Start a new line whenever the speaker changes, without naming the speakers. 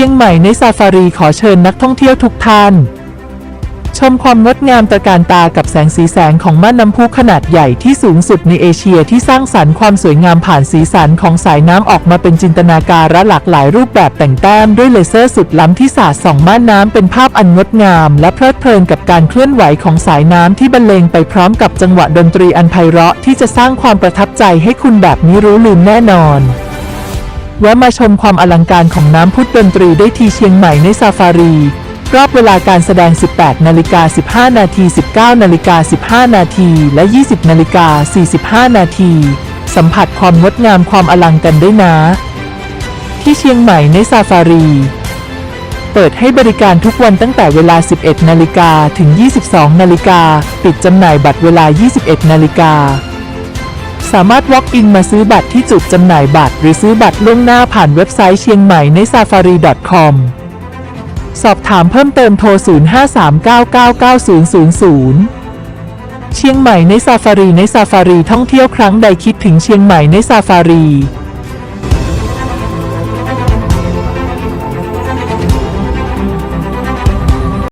ชียงใหม่ในซาฟารีขอเชิญนักท่องเที่ยวทุกท่าน ชมความงดงามตระการตากับแสงสีแสงของม่านน้ำพุขนาดใหญ่ที่สูงสุดในเอเชียที่สร้างสรรค์ความสวยงามผ่านสีสันของสายน้ำออกมาเป็นจินตนาการและหลากหลายรูปแบบแต่งแต้มด้วยเลเซอร์สุดล้ำที่สาดส่องม่านน้ำเป็นภาพอันงดงาม และเพลิดเพลินกับการเคลื่อนไหวของสายน้ำที่บรรเลงไปพร้อมกับจังหวะดนตรีอันไพเราะที่จะสร้างความประทับใจให้คุณแบบนี้รู้ลืมแน่นอน แวะมาชมความอลังการของน้ำพุดนตรีได้ที่เชียงใหม่ในซาฟารี รอบเวลาการแสดง 18 นาฬิกา 15 นาที 19 นาฬิกา 15 นาทีและ 20 นาฬิกา 45 นาทีสัมผัสความงดงามความอลังกันได้นะ ที่เชียงใหม่ในซาฟารี เปิดให้บริการทุกวันตั้งแต่เวลา 11 นาฬิกาถึง 22 นาฬิกา ปิดจำหน่ายบัตรเวลา 21 นาฬิกา สามารถ walk in มาซื้อบัตรที่จุดจำหน่ายบัตร หรือซื้อบัตรล่วงหน้าผ่านเว็บไซต์เชียงใหม่ใน safari.com สอบถามเพิ่มเติมโทร 0539999000 เชียงใหม่ในซาฟารีในซาฟารีท่องเที่ยวครั้งใดคิดถึงเชียงใหม่ในซาฟารี